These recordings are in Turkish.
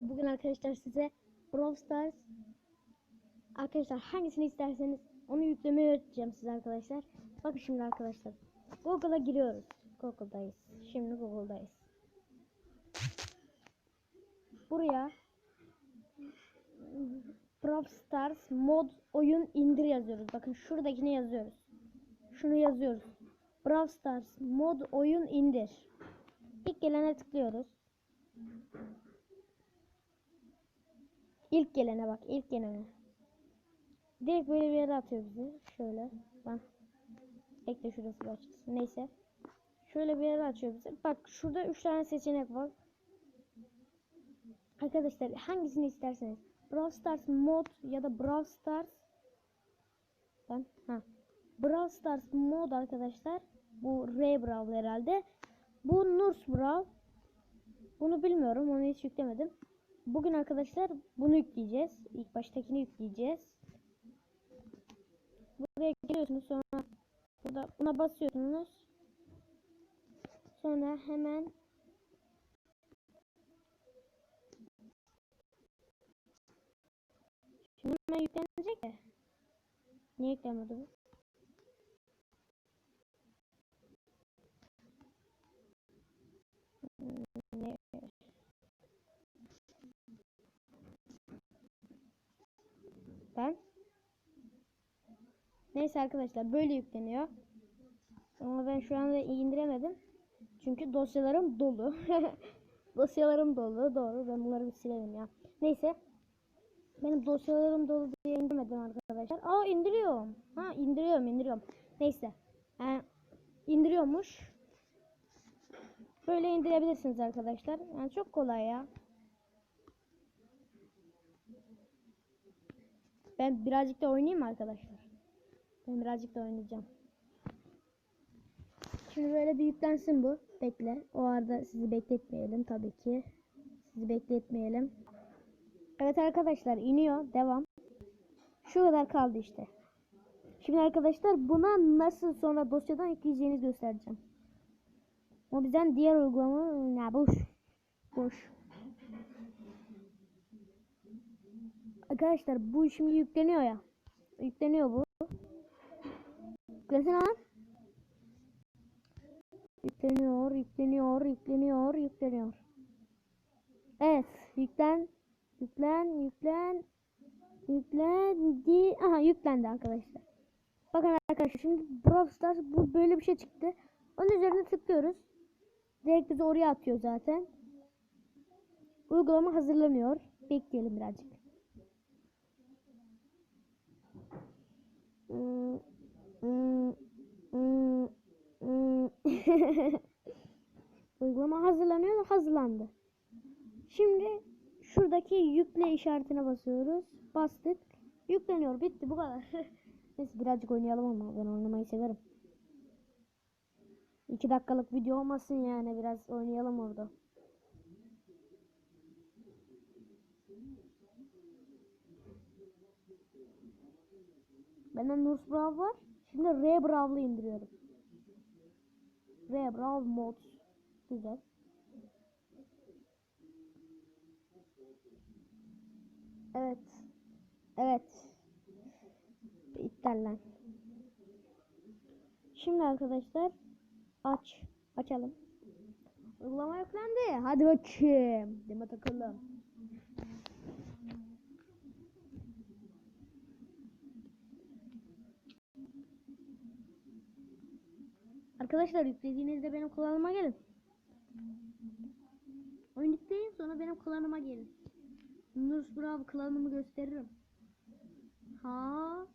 Bugün arkadaşlar size Brawl Stars Arkadaşlar hangisini isterseniz onu yüklemeyi öğreteceğim size arkadaşlar. Bakın şimdi arkadaşlar. Google'a giriyoruz. Google'dayız. Şimdi Google'dayız. Buraya Brawl Stars mod oyun indir yazıyoruz. Bakın şuradakini yazıyoruz. Şunu yazıyoruz. Brawl Stars mod oyun indir. İlk gelene tıklıyoruz. İlk gelene bak, ilk gelene. Direkt böyle bir yere atıyor bizi. Şöyle. Bak. Bekle şurası bir açılsın. Neyse. Şöyle bir yere açıyor bizi. Bak şurada 3 tane seçenek var. Arkadaşlar hangisini isterseniz. Brawl Stars mod ya da Brawl Stars ben ha Brawl Stars mod arkadaşlar. Bu Ray Brawl herhalde. Bu Nurse Brawl. Bunu bilmiyorum. Onu hiç yüklemedim. Bugün arkadaşlar bunu yükleyeceğiz. İlk baştakini yükleyeceğiz. Buraya geliyorsunuz sonra burada buna basıyorsunuz. Sonra hemen Şimdi hemen yüklenecek de. Niye yüklenmedi bu? Hmm, Ne? Ben. Neyse arkadaşlar böyle yükleniyor. Ama ben şu anda indiremedim. Çünkü dosyalarım dolu. dosyalarım dolu. Doğru. Ben bunları bir silelim ya. Neyse. Benim dosyalarım dolu diye indirmedim arkadaşlar. Aa indiriyorum. Ha indiriyorum indiriyorum. Neyse. Yani indiriyormuş. Böyle indirebilirsiniz arkadaşlar. Yani çok kolay ya. Ben birazcık da oynayayım arkadaşlar? Ben birazcık da oynayacağım. Şimdi böyle bir yüklensin bu. Bekle. O arada sizi bekletmeyelim tabii ki. Sizi bekletmeyelim. Evet arkadaşlar iniyor. Devam. Şu kadar kaldı işte. Şimdi arkadaşlar buna nasıl sonra dosyadan yükleyeceğinizi göstereceğim. O bizden diğer uygulama ne boş. Boş. Arkadaşlar bu şimdi yükleniyor ya. Yükleniyor bu. Yüklesin lan. Yükleniyor, yükleniyor, yükleniyor, yükleniyor. Evet, yüklen, yüklen, yüklen, yüklendi. Aha yüklendi arkadaşlar. Bakın arkadaşlar şimdi Brawl Stars bu böyle bir şey çıktı. Onun üzerine tıklıyoruz. Direkt bizi oraya atıyor zaten. Uygulama hazırlanıyor. Bekleyelim birazcık. Hmm, hmm, hmm, hmm. Uygulama hazırlanıyor hazırlandı. Şimdi şuradaki yükle işaretine basıyoruz. Bastık. Yükleniyor. Bitti bu kadar. Neyse birazcık oynayalım ama ben oynamayı severim. 2 dakikalık video olmasın yani biraz oynayalım orada. Bende Nurse Brawl var. Şimdi Ray Brawl'ı indiriyorum. Ray Brawl mod. Güzel. Evet. Evet. İptal lan. Şimdi arkadaşlar aç. Açalım. Uygulama yüklendi. Hadi bakayım. Deme takalım. Arkadaşlar yüklediğinizde benim kullanıma gelin. Oyun yükleyin sonra benim kullanıma gelin. Nurs Bravo kullanımı gösteririm. Ha.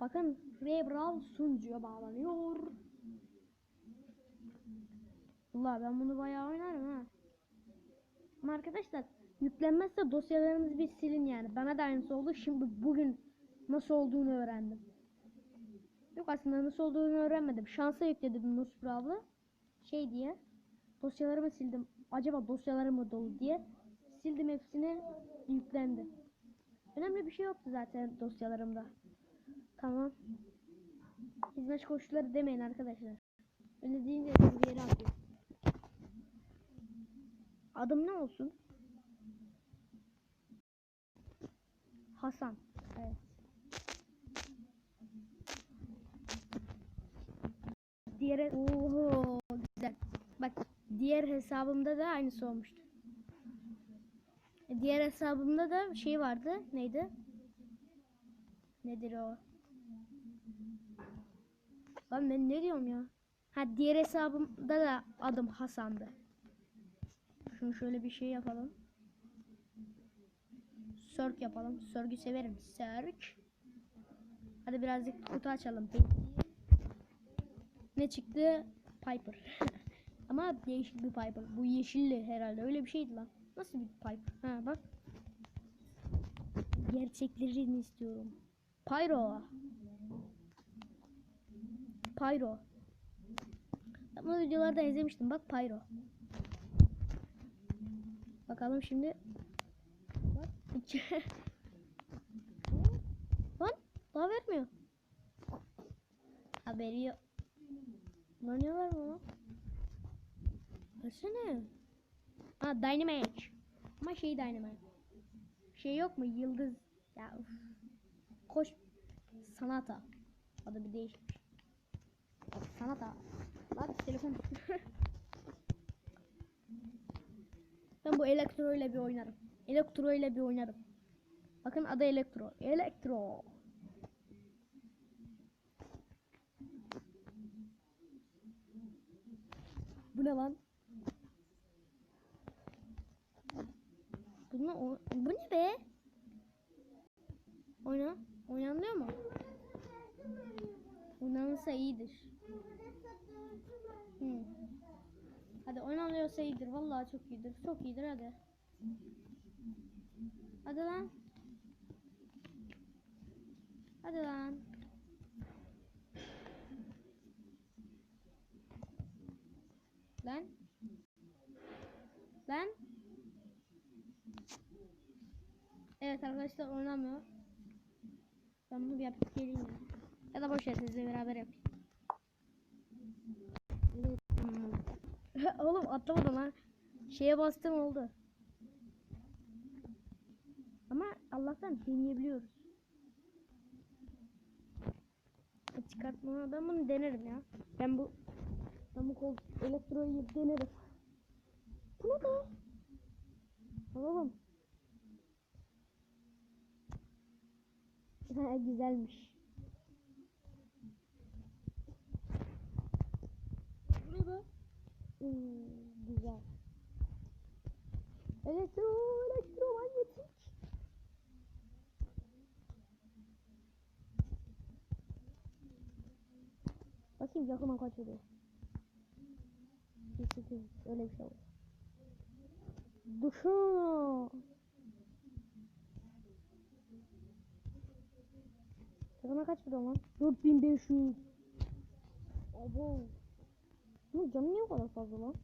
Bakın Ray Brawl sunucuya bağlanıyor. Allah ben bunu bayağı oynarım ha. Ama arkadaşlar yüklenmezse dosyalarınızı bir silin yani. Bana da aynısı oldu. Şimdi bugün nasıl olduğunu öğrendim. Yok aslında nasıl olduğunu öğrenmedim. Şansa yükledim Nus Brawl'ı. Şey diye. Dosyalarımı sildim. Acaba dosyalarım mı dolu diye. Sildim hepsini. Yüklendi. Önemli bir şey yoktu zaten dosyalarımda. Tamam. Hizmet koşulları demeyin arkadaşlar. Öyle deyince bir yere atıyor. Adım ne olsun? Hasan. Evet. Diğer oho güzel. Bak diğer hesabımda da aynısı olmuştu. Diğer hesabımda da şey vardı. Neydi? Nedir o? Lan ben ne diyorum ya? Ha diğer hesabımda da adım Hasan'dı. Şunu şöyle bir şey yapalım. Sörk yapalım. Sörgü severim. Sörk. Hadi birazcık kutu açalım. Ne çıktı? Piper. Ama değişik bir Piper. Bu yeşilli herhalde. Öyle bir şeydi lan. Nasıl bir Piper? Ha bak. Gerçeklerini istiyorum. Pyro. Pyro. Ben bunu videolarda izlemiştim. Bak Pyro. Bakalım şimdi. İki- Lan daha vermiyor. Haberi yok. Lan niye vermiyor lan? Versene. Ha Dynamite. Ama şey Dynamite. Şey yok mu? Yıldız. Ya uf. Koş. Sanata. Adı bir değişmiş. Sanata. Lan telefon. ben bu elektro ile bir oynarım. Elektro ile bir oynarım. Bakın adı elektro. Elektro. Bu ne lan? Bu ne, o- bu ne be? Oyna. Oynanıyor mu? Oynanırsa iyidir. Hı. Hadi oynanıyorsa iyidir. Vallahi çok iyidir. Çok iyidir hadi. Hadi lan. Hadi lan. Lan. Lan. Evet arkadaşlar oynamıyor. Ben bunu bir yapıp geleyim ya. Ya da boş ver sizle beraber yapayım. Oğlum atlamadım lan. Şeye bastım oldu. Ama Allah'tan deneyebiliyoruz. E, Çıkartma. Bunu denerim ya. Ben bu ben bu kol elektroyu denerim. Bu ne be? Oğlum. Ha, güzelmiş. Bu ne be? Hmm, güzel. Elektro, elektromanyetik. Bakayım yakına kaç oluyor. 8 öyle bir şey olur. Duşuna. Yakına kaç vuruyor lan? 4500. Abo. Bunun canı niye o kadar fazla lan?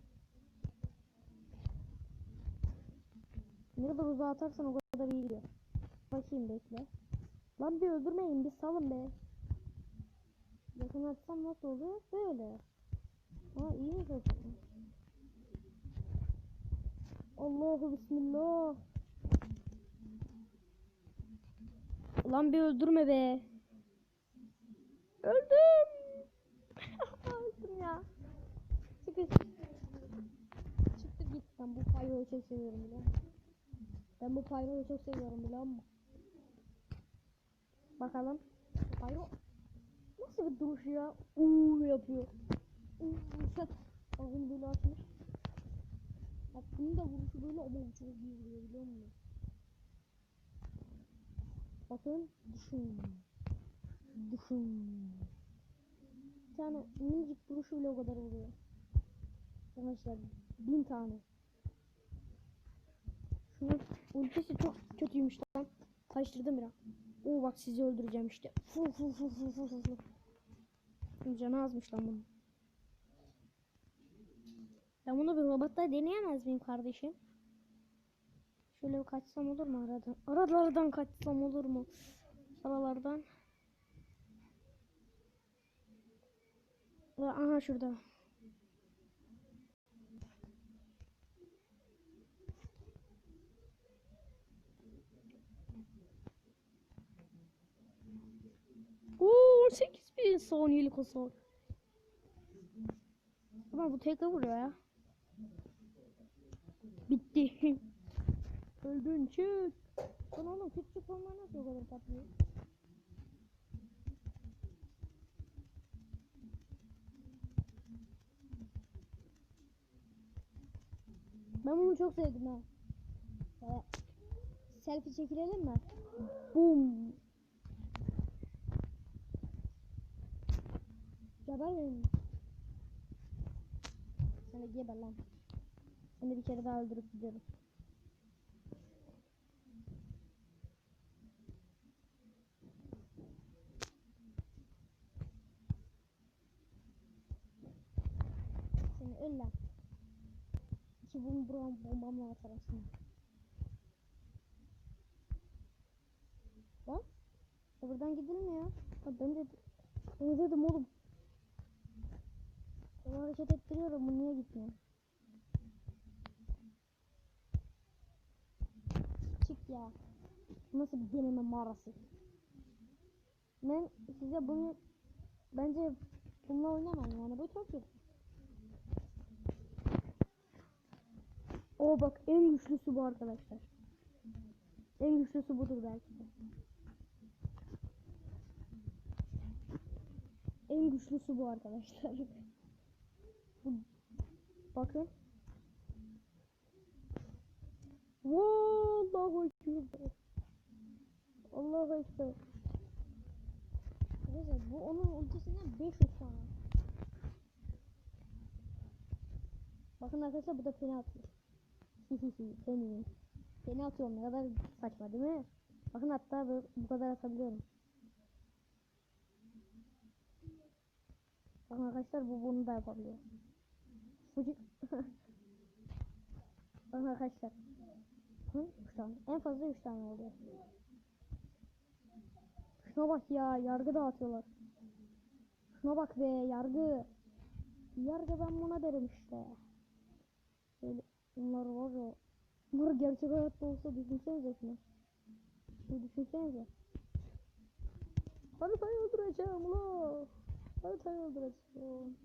Ne kadar uzağa atarsan o kadar iyi gidiyor. Bakayım bekle. Lan bir öldürmeyin bir salın be. Yakın atsam nasıl oluyor? Böyle. Aa iyi mi zaten? Allahu bismillah. Ulan bir öldürme be. Öldüm. Öldüm ya. Çıkış. Çıktı git. Ben bu pyro'yu çok seviyorum musun? Ben bu pyro'yu çok seviyorum biliyor musun? Bakalım. Pyro. Nasıl bir duruş ya? Uuu yapıyor. Uuu. Ağzını böyle açmış. Bak bunun da vuruşu böyle ama bu çok iyi vuruyor biliyor musun? Bakın düşün. Düşün. Bir tane minicik vuruşu bile o kadar vuruyor. Arkadaşlar bin tane. Şunun ultisi çok kötüymüş lan. Karıştırdım biraz. Oo bak sizi öldüreceğim işte. Fu fu fu fu fu fu. Canı azmış lan bunun. Ben bunu bir robotta deneyemez miyim kardeşim? Şöyle bir kaçsam olur mu aradan? Aralardan kaçsam olur mu? Aralardan. Aha şurada. Saniyeli hasar. Ama bu tekrar vuruyor ya. Bitti. Öldün çık. Lan oğlum küçük olma nasıl o kadar patlıyor? Ben bunu çok sevdim ha. Ee, selfie çekilelim mi? Boom. Geber benim. Sen de geber lan. Seni bir kere daha öldürüp gidiyorum. Seni öl lan. İki bum buram bombamla atarım seni. Lan? Ya buradan gidilmiyor. Ha ben de ben dedim oğlum. Ben hareket ettiriyorum bu niye gitmiyor? Çık ya. Nasıl bir deneme mağarası? Ben size bunu bence bununla oynamam yani bu çok kötü. O bak en güçlüsü bu arkadaşlar. En güçlüsü budur belki de. En güçlüsü bu arkadaşlar. Bakın. Allahu Ekber. Allahu Ekber. Arkadaşlar bu onun ultisinden 500 tane. Bakın arkadaşlar bu da peni atıyor. Peni. Peni atıyorum ne kadar saçma değil mi? Bakın hatta bu, bu kadar atabiliyorum. Bakın arkadaşlar bu bunu da yapabiliyor. Bakın arkadaşlar. Hı, üç tane. En fazla 3 tane oluyor. Şuna bak ya yargı dağıtıyorlar. Şuna bak be yargı. Yargı ben buna derim işte. Böyle bunlar var ya. Bunlar gerçek hayatta olsa düşünsenize şunu. Bir düşünsenize. Haritayı öldüreceğim ulan. Haritayı öldüreceğim.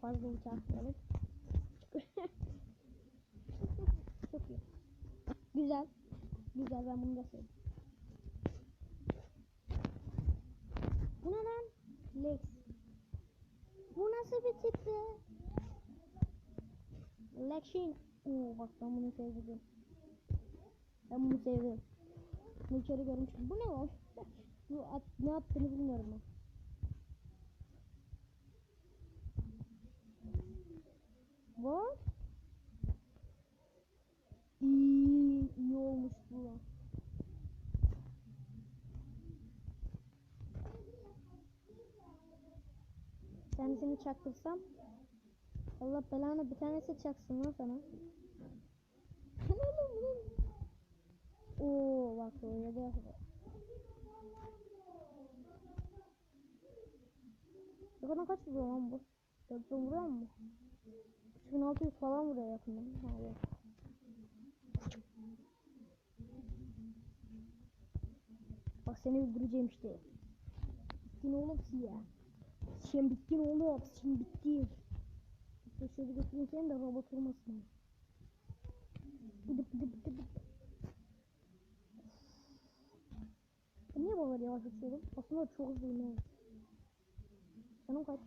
Fazla uçak atlayalım. Çok iyi. Güzel. Güzel ben bunu da sevdim. Bu ne lan? Lex. Bu nasıl bir tip be? Lexin. Oo bak ben bunu sevdim. Ben bunu sevdim. Bunu içeri görmüştüm. Bu ne lan? Bu at, ne attığını bilmiyorum ben. What? İyi, iyi olmuş bu. Kendisini çaktırsam Allah belanı bir tanesi çaksın lan sana. Oo bak öyle de yapıyor. Kadar kaç vuruyor lan bu? 400 vuruyor mu? 3600 falan vuruyor yakında. Ha yok. Bak seni öldüreceğim işte. Bittin oğlum ya. Sen bittin oğlum. Sen bittin. İşte şöyle götüreyim seni de robot olmasın. Bıdıp bıdıp bıdıp. Ben niye buraları yavaş uçuyorum? Aslında çok hızlıyım. Canım kaç?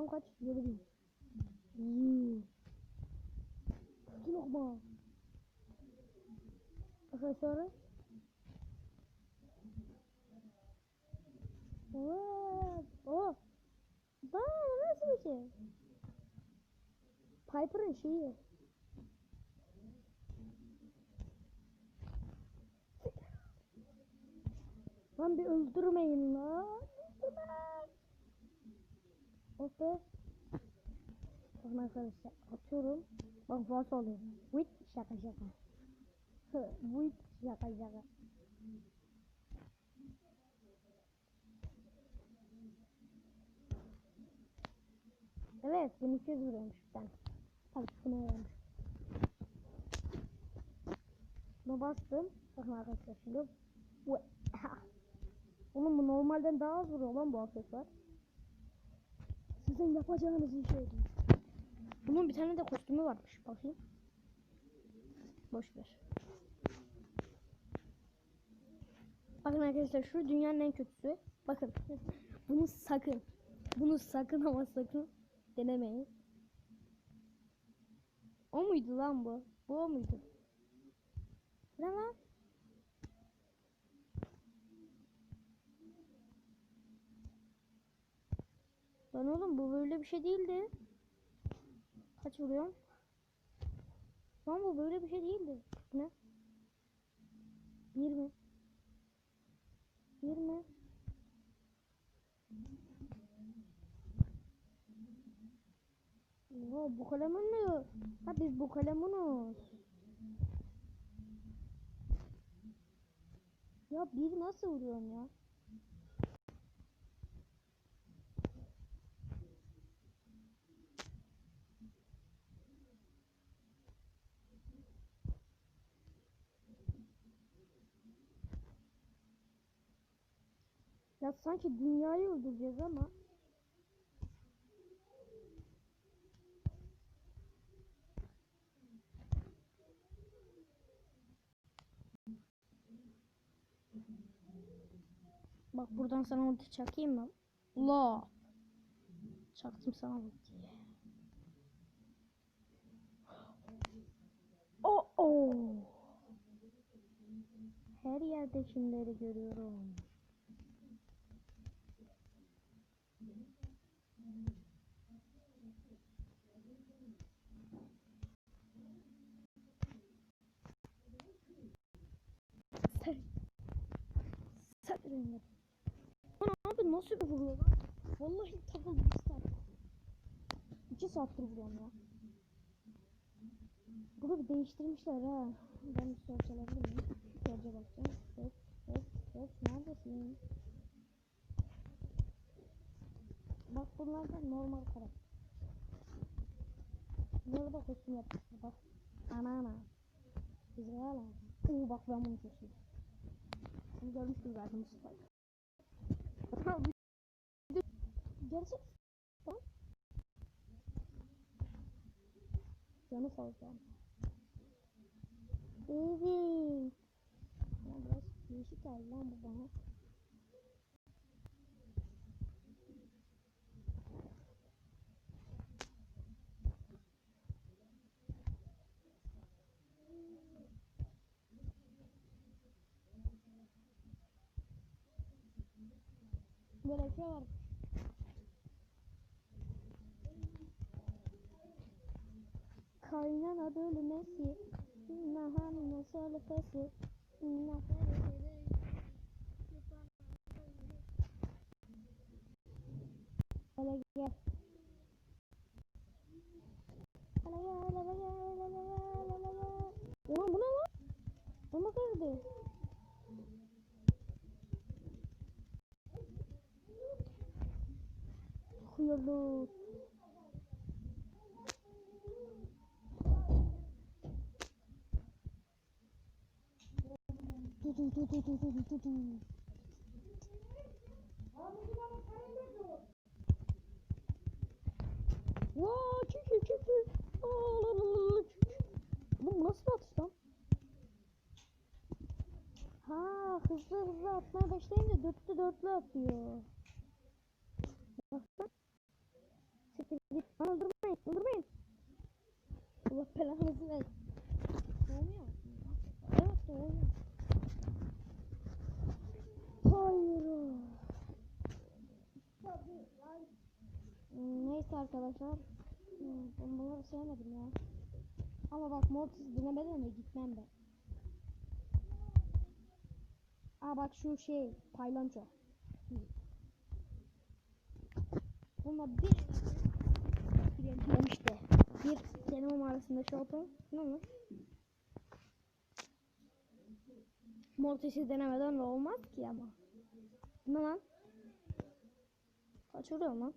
Canım kaç? Yedi bin. İyi. Kötü lokma. Arkadaşlar. Evet. Oh. Bak nasıl bir şey? Piper'ın şeyi. Lan bir öldürmeyin lan. Öldürme. Be. Bakın arkadaşlar atıyorum. Bak nasıl oluyor. Wait şaka şaka. Wait şaka şaka. Evet 1200 vuruyormuş bir tane. Tabii ne varmış. Buna bastım. Bakın arkadaşlar şimdi. Bu Oğlum bu normalden daha az vuruyor lan bu aksesuar. Sizin yapacağınız işe değil. Bunun bir tane de kostümü varmış. Bakayım. Boş ver. Bakın arkadaşlar şu dünyanın en kötüsü. Bakın. Bunu sakın. Bunu sakın ama sakın denemeyin. O muydu lan bu? Bu o muydu? Ne lan? Lan oğlum bu böyle bir şey değildi. Kaç vuruyorum? Lan bu böyle bir şey değildi. Ne? 20 20 Oo, bu kalemin mi? Ha biz bu kalemunuz. Ya bir nasıl vuruyorsun ya? Ya sanki dünyayı öldüreceğiz ama. Bak buradan sana ulti çakayım mı? La. Çaktım sana ultiyi. Oh oh. Her yerde kimleri görüyorum. Sen. Rengi. Lan abi nasıl vuruyor lan? Vallahi takıldı bir saat. İki saattir vuruyorum ya. Bunu bir değiştirmişler ha. Ben bir search alabilir miyim? Search'e bakacağım. Search, search, search. Neredesin? Bak bunlar da normal karakter. Bunları da kostüm yapmışlar bak. Ana ana. Güzel lazım. Oo bak ben bunu çok seviyorum. Bunu görmüştüm zaten de- Gerçek. Tamam. Canı fazla. Evet. Ya biraz değişik geldi lan bu bana. Şey var. Kaynana bölmesi salifesi. Hele gel. Hele gel hele gel hele gel hele gel Ulan bu ne lan? Ama kırdı Bulut. Tutu tutu tutu tutu tutu. Vaa çekil çekil. Oğlum bu nasıl atış lan? Ha hızlı hızlı atmaya başlayınca dörtlü dörtlü atıyor. Öldürmeyin. Allah belanızı versin. Doğmuyor mu? Evet doğuyor. Hayır. Hmm, Neyse arkadaşlar. Hmm, Ben bunları sevmedim ya. Ama bak Mortis dinlemeden de gitmem ben. Aa bak şu şey paylanço. Bununla bir işte. Bir kelime mağarasında şey yapalım. Ne olur? Mortis'i denemeden de olmaz ki ama. Ne lan? Kaçırıyor lan.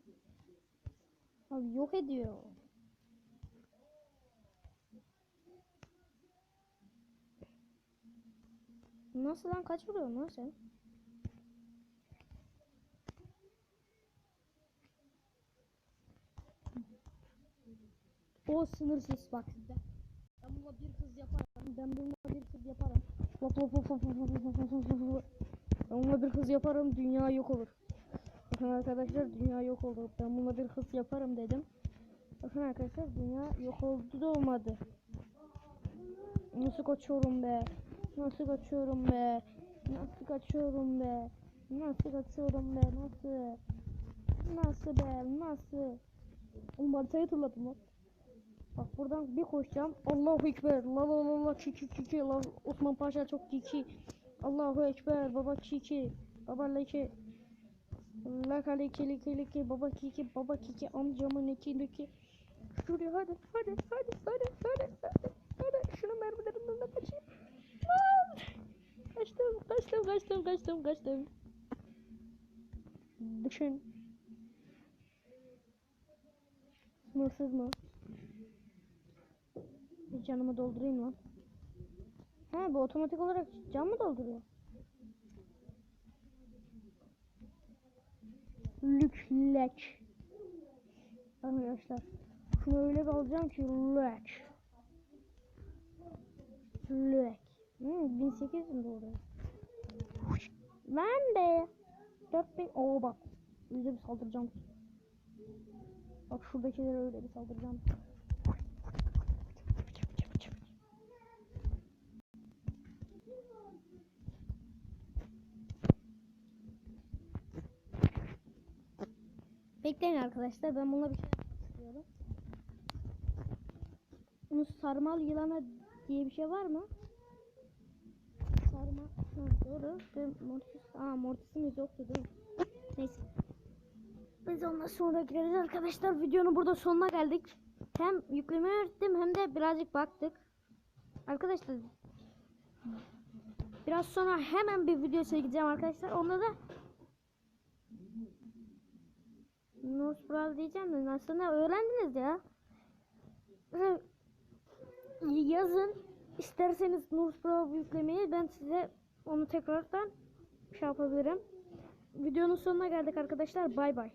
Abi yok ediyor. Nasıl lan kaç vuruyorsun lan sen? O sınırsız bak. Ben, ben buna bir kız yaparım. Ben buna bir kız yaparım. Hop hop hop hop hop Ben buna bir kız yaparım dünya yok olur. Bakın arkadaşlar dünya yok oldu. Ben buna bir kız yaparım dedim. Bakın arkadaşlar dünya yok oldu da olmadı. Nasıl kaçıyorum be? Nasıl kaçıyorum be? Nasıl kaçıyorum be? Nasıl kaçıyorum be? Nasıl? Nasıl be? Nasıl? Umarım haritayı hatırladım lan. Bak buradan bir koşacağım. Allahu Ekber. La la la la çiki çiki la Osman Paşa çok çiki. Allahu Ekber. Baba çiki. Baba leke. La kaleke leke leke. Baba kiki. Baba kiki. Amcamın iki leke. Şuraya hadi hadi hadi hadi hadi hadi. Hadi şunu mermilerinden de kaçayım. Lan! Kaçtım kaçtım kaçtım kaçtım kaçtım. Düşün. Sınırsız mı? Bir canımı doldurayım lan. Ha bu otomatik olarak can mı dolduruyor? Lüklek. Arkadaşlar. Şunu öyle bir alacağım ki lük. Lük. Hmm, 1800 mi doğru? Lan be. 4000. Oo bak. Öyle bir saldıracağım. Bak şuradakilere öyle bir saldıracağım. Bekleyin arkadaşlar ben bununla bir şey yapmak istiyorum. Bunun sarmal yılana diye bir şey var mı? Sarma. Ha, doğru. Ben mortis. Aa mortisimiz yoktu değil mi? Neyse. Biz ondan sonra gireriz arkadaşlar. Videonun burada sonuna geldik. Hem yüklemeyi öğrettim hem de birazcık baktık. Arkadaşlar biraz sonra hemen bir video çekeceğim arkadaşlar. Onda da Brawl diyeceğim de aslında öğrendiniz ya. Yazın isterseniz Brawl yüklemeyi ben size onu tekrardan şey yapabilirim. Videonun sonuna geldik arkadaşlar. Bay bay.